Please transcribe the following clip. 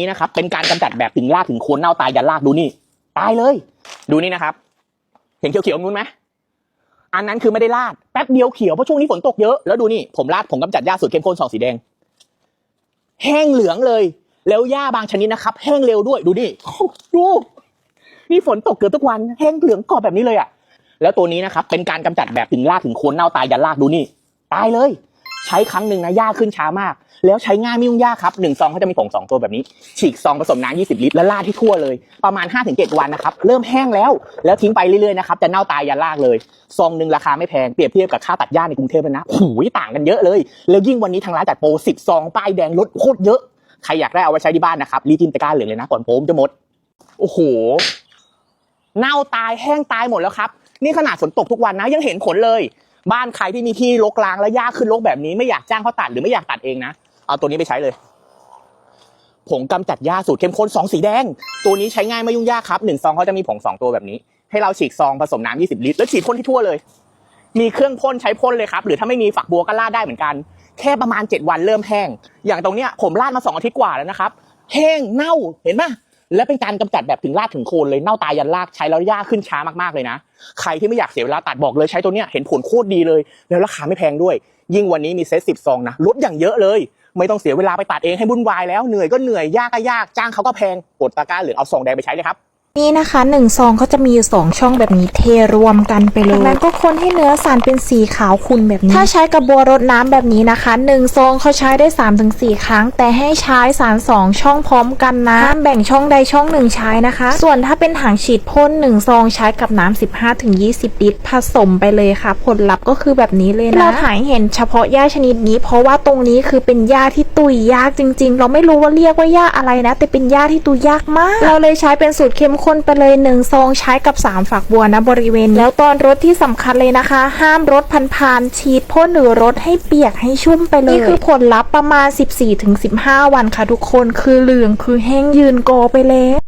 นี่นะครับเป็นการกำจัดแบบถึงรากถึงโคนเน่าตายยันรากดูนี่ตายเลย ดูนี่นะครับ เห็นเขียวๆนู้นไหมอันนั้นคือไม่ได้ลาดแป๊บเดียวเขียวเพราะช่วงนี้ฝนตกเยอะแล้วดูนี่ผมลาดผมกำจัดหญ้าสูตรเข้มข้นสองสีแดง แห้งเหลืองเลย แล้วหญ้าบางชนิดนะครับ แห้งเร็วด้วยดูนี่ดูนี่ฝนตกเกือบทุกวัน แห้งเหลืองกรอบแบบนี้เลยอะแล้วตัวนี้นะครับเป็นการกำจัดแบบถึงรากถึงโคนเน่าตายยันรากดูนี่ตายเลย ใช้ครั้งหนึ่งนะหญ้าขึ้นช้ามาก แล้วใช้ง่ายไม่ยุ่งยากครับหนึ่งซองเขาจะมีผงสองตัวแบบนี้ ฉีกซองผสมน้ำ20 ลิตรแล้วราดที่ทั่วเลย ประมาณ 5-7 วันนะครับ เริ่มแห้งแล้ว แล้วทิ้งไปเรื่อยๆนะครับ จะเน่าตายยันรากเลย ซองหนึ่งราคาไม่แพง เปรียบเทียบกับค่าตัดหญ้าในกรุงเทพเลยนะหูยต่างกันเยอะเลย แล้วยิ่งวันนี้ทางร้านจัดโปร10ซองป้ายแดงลดโคตรเยอะ ใครอยากได้เอาไว้ใช้ที่บ้านนะครับ รีบจิ้มตะกร้าเหลืองเลยนะก่อนโปรมจะหมด โอ้โห เน่าตายแห้งตายหมดแล้วครับ นี่ขนาดฝนตกทุกวันนะยังเห็นผลเลย บ้านใครที่มีที่รกร้างแล้วหญ้าขึ้นรกแบบนี้ไม่อยากจ้างเขาตัดหรือไม่อยากตัดเองนะเอาตัวนี้ไปใช้เลยผงกำจัดหญ้าสูตรเข้มข้นสองสีแดง ตัวนี้ใช้ง่ายไม่ยุ่งยากครับหนึ่งซองเขาจะมีผงสองตัวแบบนี้ ให้เราฉีกซองผสมน้ำ20 ลิตร แล้วฉีดพ่นที่ทั่วเลย มีเครื่องพ่นใช้พ่นเลยครับ หรือถ้าไม่มีฝักบัวก็ลาดได้เหมือนกัน แค่ประมาณ 7 วันเริ่มแห้ง อย่างตรงเนี้ยผมลาดมา2อาทิตย์กว่าแล้วนะครับ แห้งเน่าเห็นปะ และเป็นการกำจัดแบบถึงรากถึงโคนเลยเน่าตายยันรากใช้แล้วยากขึ้นช้ามากๆเลยนะ ใครที่ไม่อยากเสียเวลาตัดบอกเลยใช้ตัวเนี้ยเห็นผลโคตรดีเลย แล้วราคาไม่แพงด้วย ยิ่งวันนี้มีเซตสิบซองนะลดอย่างเยอะเลย ไม่ต้องเสียเวลาไปตัดเองให้วุ่นวายแล้วเหนื่อยก็เหนื่อยยากก็ยากจ้างเขาก็แพงกดตะกร้าหรือเอาซองแดงไปใช้เลยครับ นี่นะคะหนึ่งซองเขาจะมีอยู่สองช่องแบบนี้เทรวมกันไปเลยจากนั้นก็คนให้เนื้อสารเป็นสีขาวขุ่นแบบนี้ ถ้าใช้กับบัวรดน้ำแบบนี้นะคะหนึ่งซองเขาใช้ได้3าถึงสครั้ง แต่ให้ใช้สารสองช่องพร้อมกันนะห้ามแบ่งช่องใดช่องหนึ่งใช้นะคะ ส่วนถ้าเป็นถังฉีดพ่นหนึ่งซองใช้กับน้ำ15ถึง20 ลิตรผสมไปเลยค่ะ ผลลัพธ์ก็คือแบบนี้เลยนะเราถ่ายเห็นเฉพาะหญ้าชนิดนี้ เพราะว่าตรงนี้คือเป็นหญ้าที่ตุยยากจริง ๆ เราไม่รู้ว่าเรียกว่าหญ้าอะไรนะ แต่เป็นหญ้าที่ตุยยากมาก เราเลยใช้เป็นสูตรเข้มข้นไปเลยหนึ่งซองใช้กับ 3 ฝักบัวนะบริเวณ แล้วตอนรดที่สำคัญเลยนะคะ ห้ามรดพันๆฉีดพ่นหรือรดให้เปียกให้ชุ่มไปเลยนี่คือผลลัพธ์ประมาณ 14-15 วันค่ะทุกคนคือเหลืองคือแห้งยืนโกไปแล้ว